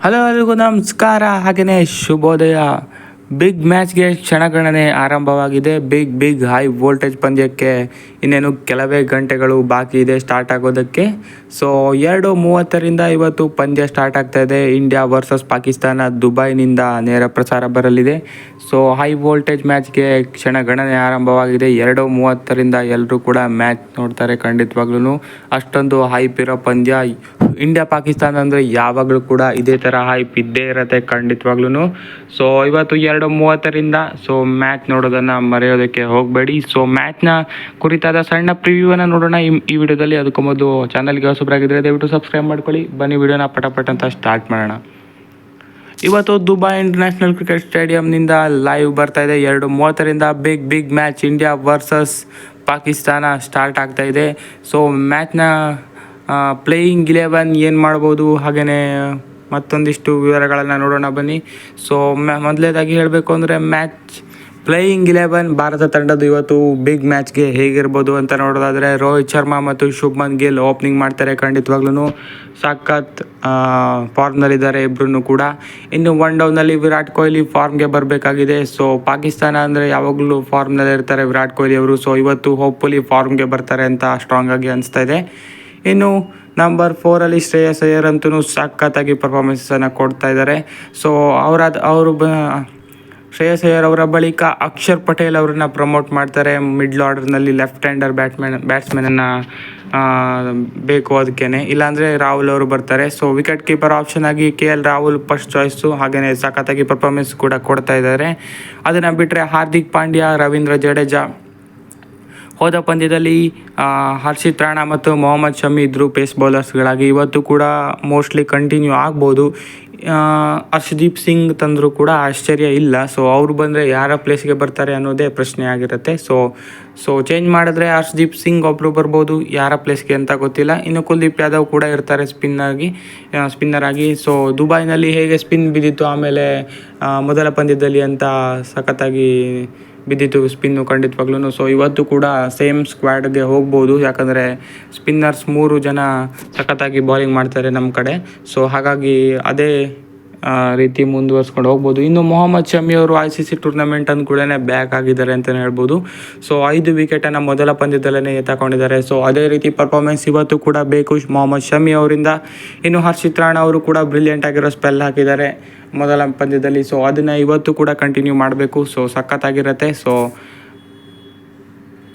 Hello ಎಲ್ರಿಗೂ ನಮಸ್ಕಾರ. ಹಾಗೆಯೇ ಶುಭೋದಯ. ಬಿಗ್ ಮ್ಯಾಚ್ಗೆ ಕ್ಷಣಗಣನೆ ಆರಂಭವಾಗಿದೆ. ಬಿಗ್ ಬಿಗ್ ಹೈ ವೋಲ್ಟೇಜ್ ಪಂದ್ಯಕ್ಕೆ ಇನ್ನೇನು ಕೆಲವೇ ಗಂಟೆಗಳು ಬಾಕಿ ಇದೆ ಸ್ಟಾರ್ಟ್ ಆಗೋದಕ್ಕೆ. ಸೊ ಎರಡು ಮೂವತ್ತರಿಂದ ಇವತ್ತು ಪಂದ್ಯ ಸ್ಟಾರ್ಟ್ ಆಗ್ತಾ ಇದೆ. ಇಂಡಿಯಾ ವರ್ಸಸ್ ಪಾಕಿಸ್ತಾನ ದುಬೈನಿಂದ ನೇರ ಪ್ರಸಾರ ಬರಲಿದೆ. ಸೊ ಹೈ ವೋಲ್ಟೇಜ್ ಮ್ಯಾಚ್ಗೆ ಕ್ಷಣಗಣನೆ ಆರಂಭವಾಗಿದೆ. ಎರಡು ಮೂವತ್ತರಿಂದ ಎಲ್ಲರೂ ಕೂಡ ಮ್ಯಾಚ್ ನೋಡ್ತಾರೆ ಖಂಡಿತವಾಗ್ಲೂ ಅಷ್ಟೊಂದು ಹೈಪ್ ಇರೋ ಪಂದ್ಯ ಇಂಡಿಯಾ ಪಾಕಿಸ್ತಾನ ಅಂದರೆ ಯಾವಾಗಲೂ ಕೂಡ ಇದೇ ಥರ ಹೈಪ್ ಇದ್ದೇ ಇರುತ್ತೆ ಖಂಡಿತವಾಗ್ಲೂ ಸೊ ಇವತ್ತು ಎರಡು ಮೂವತ್ತರಿಂದ ಸೊ ಮ್ಯಾಚ್ ನೋಡೋದನ್ನು ಮರೆಯೋದಕ್ಕೆ ಹೋಗಬೇಡಿ. ಸೊ ಮ್ಯಾಚ್ನ ಕುರಿತಾದ ಸಣ್ಣ ಪ್ರಿವ್ಯೂವನ್ನು ನೋಡೋಣ. ಈ ಈ ವಿಡಿಯೋದಲ್ಲಿ ಅದಕ್ಕೂ ಮೊದಲು ಚಾನಲ್ಗೆ ಹೊಸಬರಾಗಿದ್ದರೆ ದಯವಿಟ್ಟು ಸಬ್ಸ್ಕ್ರೈಬ್ ಮಾಡ್ಕೊಳ್ಳಿ. ಬನ್ನಿ, ವಿಡಿಯೋನ ಪಟಪಟ ಅಂತ ಸ್ಟಾರ್ಟ್ ಮಾಡೋಣ. ಇವತ್ತು ದುಬೈ ಇಂಟರ್ನ್ಯಾಷನಲ್ ಕ್ರಿಕೆಟ್ ಸ್ಟೇಡಿಯಂನಿಂದ ಲೈವ್ ಬರ್ತಾ ಇದೆ. ಎರಡು ಮೂವತ್ತರಿಂದ big big match India versus Pakistan start ಆಗ್ತಾ ಇದೆ. ಸೊ ಮ್ಯಾಚ್ನ ಪ್ಲೇಯಿಂಗ್ ಇಲೆವನ್ ಏನು ಮಾಡ್ಬೋದು? ಹಾಗೆಯೇ ಮತ್ತೊಂದಿಷ್ಟು ವಿವರಗಳನ್ನು ನೋಡೋಣ ಬನ್ನಿ. ಸೊ ಮೊದಲೇದಾಗಿ ಹೇಳಬೇಕು ಅಂದರೆ ಮ್ಯಾಚ್ ಪ್ಲೇಯಿಂಗ್ ಇಲೆವನ್ ಭಾರತ ತಂಡದ ಇವತ್ತು ಬಿಗ್ ಮ್ಯಾಚ್ಗೆ ಹೇಗಿರ್ಬೋದು ಅಂತ ನೋಡೋದಾದರೆ ರೋಹಿತ್ ಶರ್ಮಾ ಮತ್ತು ಶುಭ್ಮನ್ ಗಿಲ್ ಓಪನಿಂಗ್ ಮಾಡ್ತಾರೆ ಖಂಡಿತವಾಗ್ಲೂ ಸಖತ್ ಫಾರ್ಮ್ನಲ್ಲಿದ್ದಾರೆ ಇಬ್ಬರೂ ಕೂಡ. ಇನ್ನು ಒನ್ ಡೌನಲ್ಲಿ ವಿರಾಟ್ ಕೊಹ್ಲಿ ಫಾರ್ಮ್ಗೆ ಬರಬೇಕಾಗಿದೆ. ಸೊ ಪಾಕಿಸ್ತಾನ ಅಂದರೆ ಯಾವಾಗಲೂ ಫಾರ್ಮ್ನಲ್ಲಿ ಇರ್ತಾರೆ ವಿರಾಟ್ ಕೊಹ್ಲಿ ಅವರು. ಸೊ ಇವತ್ತು ಹೋಪ್ಫುಲಿ ಫಾರ್ಮ್ಗೆ ಬರ್ತಾರೆ ಅಂತ ಸ್ಟ್ರಾಂಗಾಗಿ ಅನಿಸ್ತಾ ಇದೆ. ಇನ್ನು ನಂಬರ್ ಫೋರಲ್ಲಿ ಶ್ರೇಯಸ್ ಅಯ್ಯರ್ ಅಂತೂ ಸಖತ್ತಾಗಿ ಪರ್ಫಾರ್ಮೆನ್ಸನ್ನು ಕೊಡ್ತಾ ಇದ್ದಾರೆ ಸೊ ಅವರಾದ ಅವರು ಬ ಶ್ರೇಯಸ್ ಅಯ್ಯರ್ ಅವರ ಬಳಿಕ ಅಕ್ಷರ್ ಪಟೇಲ್ ಅವ್ರನ್ನ ಪ್ರಮೋಟ್ ಮಾಡ್ತಾರೆ. ಮಿಡ್ಲ್ ಆರ್ಡರ್ನಲ್ಲಿ ಲೆಫ್ಟ್ ಹ್ಯಾಂಡರ್ ಬ್ಯಾಟ್ಸ್ಮನ್ ಬ್ಯಾಟ್ಸ್ಮನನ್ನು ಬೇಕು ಅದಕ್ಕೇ ಇಲ್ಲಾಂದರೆ ರಾಹುಲ್ ಅವರು ಬರ್ತಾರೆ. ಸೊ ವಿಕೆಟ್ ಕೀಪರ್ ಆಪ್ಷನ್ ಆಗಿ K L Rahul first choice ಹಾಗೆಯೇ ಸಖತ್ತಾಗಿ ಪರ್ಫಾರ್ಮೆನ್ಸ್ ಕೂಡ ಕೊಡ್ತಾ ಇದ್ದಾರೆ ಅದನ್ನು ಬಿಟ್ಟರೆ ಹಾರ್ದಿಕ್ ಪಾಂಡ್ಯ, ರವೀಂದ್ರ ಜಡೇಜಾ ಹೋದ ಪಂದ್ಯದಲ್ಲಿ ಹರ್ಷಿತ್ ರಾಣಾ ಮತ್ತು ಮೊಹಮ್ಮದ್ ಶಮಿ ಇದ್ದರು ಪೇಸ್ ಬೌಲರ್ಸ್ಗಳಾಗಿ ಇವತ್ತು ಕೂಡ ಮೋಸ್ಟ್ಲಿ ಕಂಟಿನ್ಯೂ ಆಗ್ಬೋದು. ಹರ್ಷದೀಪ್ ಸಿಂಗ್ ತಂದರೂ ಕೂಡ ಆಶ್ಚರ್ಯ ಇಲ್ಲ. ಸೊ ಅವರು ಬಂದರೆ ಯಾರ ಪ್ಲೇಸ್ಗೆ ಬರ್ತಾರೆ ಅನ್ನೋದೇ ಪ್ರಶ್ನೆ ಆಗಿರುತ್ತೆ. ಸೊ ಸೊ ಚೇಂಜ್ ಮಾಡಿದ್ರೆ ಅರ್ಷದೀಪ್ ಸಿಂಗ್ ಒಬ್ಬರು ಬರ್ಬೋದು. ಯಾರ ಪ್ಲೇಸ್ಗೆ ಅಂತ ಗೊತ್ತಿಲ್ಲ. ಇನ್ನು ಕುಲ್ದೀಪ್ ಯಾದವ್ ಕೂಡ ಇರ್ತಾರೆ ಸ್ಪಿನ್ನಾಗಿ ಸ್ಪಿನ್ನರ್ ಆಗಿ. ಸೊ ದುಬೈನಲ್ಲಿ ಹೇಗೆ ಸ್ಪಿನ್ ಬಿದ್ದಿತ್ತು? ಆಮೇಲೆ ಮೊದಲ ಪಂದ್ಯದಲ್ಲಿ ಅಂತ ಸಖತ್ತಾಗಿ ಬಿದ್ದಿತ್ತು ಸ್ಪಿನ್ನು ಖಂಡಿತವಾಗ್ಲೂ ಸೊ ಇವತ್ತು ಕೂಡ ಸೇಮ್ ಸ್ಕ್ವಾಡ್ಗೆ ಹೋಗ್ಬೋದು. ಯಾಕಂದರೆ ಸ್ಪಿನ್ನರ್ಸ್ ಮೂರು ಜನ ಸಖತ್ತಾಗಿ ಬಾಲಿಂಗ್ ಮಾಡ್ತಾರೆ ನಮ್ಮ ಕಡೆ. ಸೊ ಹಾಗಾಗಿ ಅದೇ ರೀತಿ ಮುಂದುವರ್ಸ್ಕೊಂಡು ಹೋಗ್ಬೋದು. ಇನ್ನು ಮೊಹಮ್ಮದ್ ಶಮಿ ಅವರು ಐ ಸಿ ಸಿ ಟೂರ್ನಮೆಂಟನ್ನು ಕೂಡ ಬ್ಯಾಕ್ ಆಗಿದ್ದಾರೆ ಅಂತಲೇ ಹೇಳ್ಬೋದು. ಸೊ ಐದು ವಿಕೆಟನ್ನು ಮೊದಲ ಪಂದ್ಯದಲ್ಲೇ ತಗೊಂಡಿದ್ದಾರೆ ಸೊ ಅದೇ ರೀತಿ ಪರ್ಫಾರ್ಮೆನ್ಸ್ ಇವತ್ತು ಕೂಡ ಬೇಕು. ಮೊಹಮ್ಮದ್ ಶಮಿ ಅವರಿಂದ. ಇನ್ನು ಹರ್ಷಿತ್ ರಾಣಾ ಅವರು ಕೂಡ ಬ್ರಿಲಿಯಂಟ್ ಆಗಿರೋ ಸ್ಪೆಲ್ ಹಾಕಿದ್ದಾರೆ ಮೊದಲ ಪಂದ್ಯದಲ್ಲಿ. ಸೊ ಅದನ್ನು ಇವತ್ತು ಕೂಡ ಕಂಟಿನ್ಯೂ ಮಾಡಬೇಕು. ಸೊ ಸಖತ್ತಾಗಿರುತ್ತೆ. ಸೊ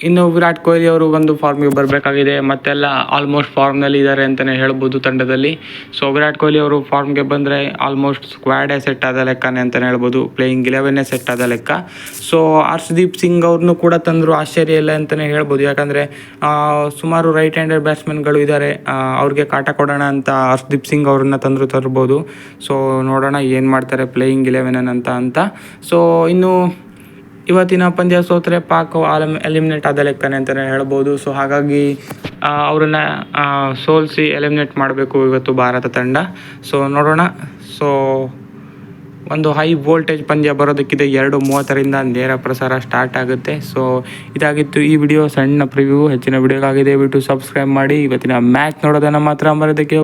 ಇನ್ನು ವಿರಾಟ್ ಕೊಹ್ಲಿ ಅವರು ಒಂದು ಫಾರ್ಮಿಗೆ ಬರಬೇಕಾಗಿದೆ. ಮತ್ತೆಲ್ಲ ಆಲ್ಮೋಸ್ಟ್ ಫಾರ್ಮ್ನಲ್ಲಿ ಇದ್ದಾರೆ ಅಂತಲೇ ಹೇಳ್ಬೋದು ತಂಡದಲ್ಲಿ. ಸೊ ವಿರಾಟ್ ಕೊಹ್ಲಿ ಅವರು ಫಾರ್ಮ್ಗೆ ಬಂದರೆ ಆಲ್ಮೋಸ್ಟ್ ಸ್ಕ್ವಾಡೇ ಸೆಟ್ ಆದ ಲೆಕ್ಕನೇ ಅಂತಲೇ ಹೇಳ್ಬೋದು. ಪ್ಲೇಯಿಂಗ್ ಇಲೆವೆನ್ನೇ ಸೆಟ್ ಆದ ಲೆಕ್ಕ. ಸೊ ಹರ್ಷದೀಪ್ ಸಿಂಗ್ ಅವ್ರನ್ನೂ ಕೂಡ ತಂದರು ಆಶ್ಚರ್ಯ ಇಲ್ಲ ಅಂತಲೇ ಹೇಳ್ಬೋದು. ಯಾಕಂದರೆ ಸುಮಾರು ರೈಟ್ ಹ್ಯಾಂಡೆಡ್ ಬ್ಯಾಟ್ಸ್ಮನ್ಗಳು ಇದ್ದಾರೆ ಅವ್ರಿಗೆ ಕಾಟ ಕೊಡೋಣ ಅಂತ ಹರ್ಷದೀಪ್ ಸಿಂಗ್ ಅವ್ರನ್ನ ತಂದರು ತರ್ಬೋದು. ಸೊ ನೋಡೋಣ ಏನು ಮಾಡ್ತಾರೆ ಪ್ಲೇಯಿಂಗ್ ಇಲೆವೆನ್ ಅಂತ ಅಂತ. ಸೊ ಇನ್ನು ಇವತ್ತಿನ ಪಂದ್ಯ ಸೋತ್ರೆ ಪಾಕ್ ಆಲಮ್ ಎಲಿಮಿನೇಟ್ ಆದ ಲೆಕ್ಕನೆ ಅಂತಲೇ ಹೇಳ್ಬೋದು. ಸೊ ಹಾಗಾಗಿ ಅವರನ್ನ ಸೋಲಿಸಿ ಎಲಿಮಿನೇಟ್ ಮಾಡಬೇಕು ಇವತ್ತು ಭಾರತ ತಂಡ. ಸೊ ನೋಡೋಣ. ಸೊ ಒಂದು ಹೈ ವೋಲ್ಟೇಜ್ ಪಂದ್ಯ ಬರೋದಕ್ಕಿದೆ ಎರಡು ಮೂವತ್ತರಿಂದ ನೇರ ಪ್ರಸಾರ ಸ್ಟಾರ್ಟ್ ಆಗುತ್ತೆ. ಸೊ ಇದಾಗಿತ್ತು ಈ ವಿಡಿಯೋ. ಸಣ್ಣ ಪ್ರಿವ್ಯೂ, ಹೆಚ್ಚಿನ ವಿಡಿಯೋಗಾಗಿದೆ ಬಿಟ್ಟು ಸಬ್ಸ್ಕ್ರೈಬ್ ಮಾಡಿ. ಇವತ್ತಿನ ಮ್ಯಾಚ್ ನೋಡೋದನ್ನು ಮಾತ್ರ ಮರೋದಕ್ಕೆ